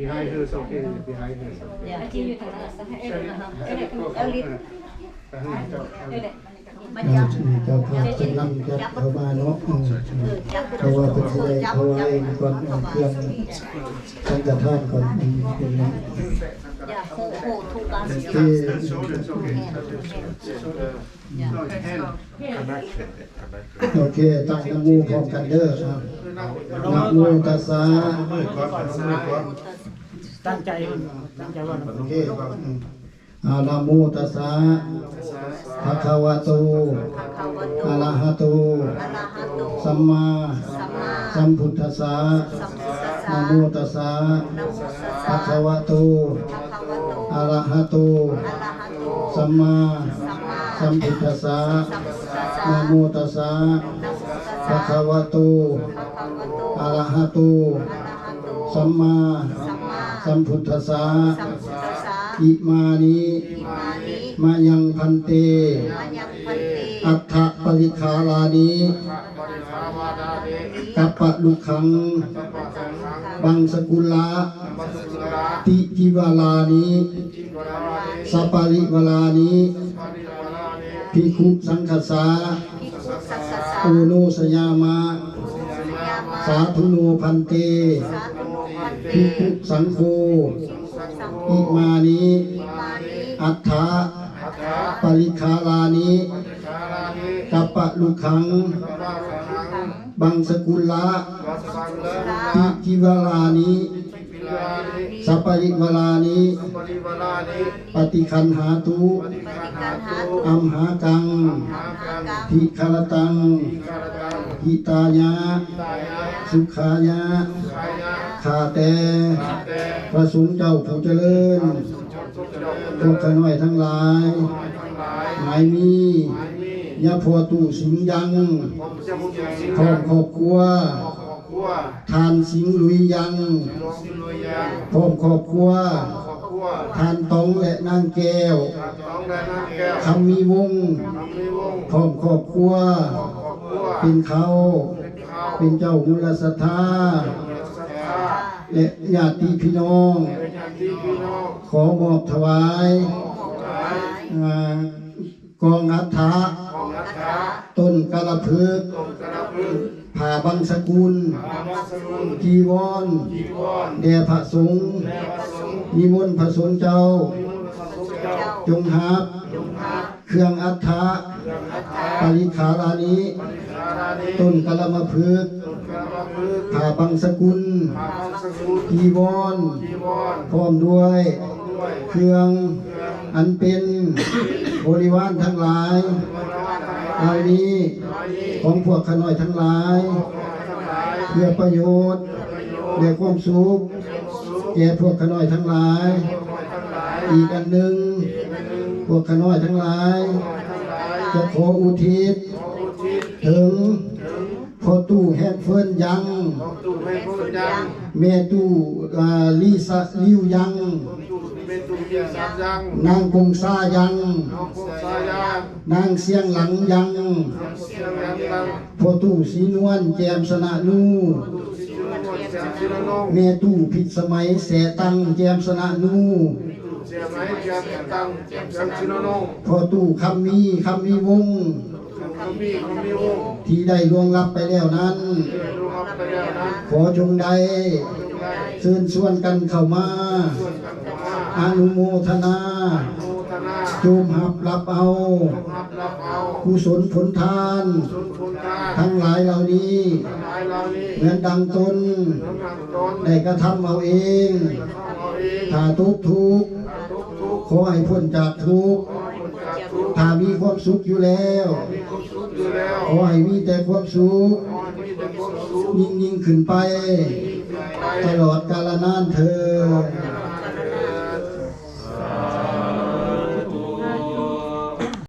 behind her is okay behind her is okay อย่า Aquí อยู่ทางนั้นให้เอ็ดนะคะเอ็ดเอลิเจ้าเอ็ดมาจับเจ้าภาพกำลังจัดเข้ามาเนาะอืมเออจับเพราะว่าเป็นสิได้เขาไว้ก่อนเอาเครื่องสังฆทานก่อนอืมเป็นไงอย่าโหโหทุกการโอเสียเค shoulder is okay shoulder no it's hand come back come back โอเคตั้งนะโมูพร้อมกันเด้อครับนะโมตัสสะ ตั้งใจมันตั้งใจว่าโอเคอืมอานะโมตัสสะภะคะวะโตภะคะวะโตอะระหะโตอะระหะโตสัมมาสัมมาสัมพุทธัสสะสัมพุทธัสสะนะโมตัสสะนะโมตัสสะภะคะวะโตภะคะวะโตอะระหะโตอะระหะโตสัมมาสัมมาสัมพุทธัสสะสัมพุทธัสสะนะโมตัสสะนะโมตัสสะภะคะวะโตภะคะวะโตอะระหะโตอะระหะโตสัมมา สัมมาสัมพุทธัสสะสัมพุทธัสสะอิมานิอิมานิมายังพันเตมายังพันเต อัฏฐปริคาลานิกัปปะลุขัง บังสกุลาติจิวาลานิสัปปะริวาลานิภิกขุสังคสาภิกขุสัสสะสะโอโนสยามะยามาสาธุโนพันเตสาธุโน พันเตภิกขุสังโฆสังโฆอิมานิมานิอัฏฐะปริคาลานิกัปปะลุขัง บังสกุลละติจิวาลานิสัปปริวาลานิปฏิคันหาตุปฏิการหาตุอัมหากังหากังทิคารตังหิตายะ สุขายะ ข้าแต่พระสงฆ์เจ้าผู้เจริญพวกข้าน้อยทั้งหลายหมายมียาพอตู่สิงยังพร้อมครอบครัวทานสิงลุยยังพร้อมครอบครัวทานตองและนางแก้วคำมีวงพร้อมครอบครัว เป็นเขา เป็นเจ้ามุลศรัทธา และญาติพี่น้อง ขอมอบถวายอ่ากองอัฐะต้นกระพึกษ์ผ่าบังสกุลจีวรแด่พระสงฆ์นิมนต์พระสงฆ์เจ้า จงหับ เครื่องอัฐะปริขารานิต้นกระมะพึกษ์ผ่าบังสกุลจีวรพร้อมด้วย เครื่องอันเป็นบริวารทั้งหลายเหล่านี้ของพวกขน้อยทั้งหลาย เพื่อประโยชน์และความสุขแก่พวกขน้อยทั้งหลาย อีกอันหนึ่งพวกขน้อยทั้งหลาย จะขออุทิศ ถึงพอตู้แฮกเฟิร์นยังแม่ตู้อ่าลีซาลิวยังนางกงซายัง นางเสียงหลังยังพอตู้สีนวลแจมสนะนูแม่ตู้ผิดสมัยแสตังแจมสนะนู พอตู้คำมีคำมีวงที่ได้ล่วงลับไปแล้วนั้น ขอจงได้เชิญชวนกันเข้ามา อนุโมทนาจูมหับรับเอา กุศลผลทาน ทั้งหลายเหล่านี้เหมือนดังตน ได้กระทำเอาเอง ถ้าทุกข์ทุกข์ ขอให้พ้นจากทุกข์ถ้ามีความสุขอยู่แล้ว ขอให้มีแต่ความสุขยิ่งยิ่งขึ้นไป ตลอดกาลนานเธอญ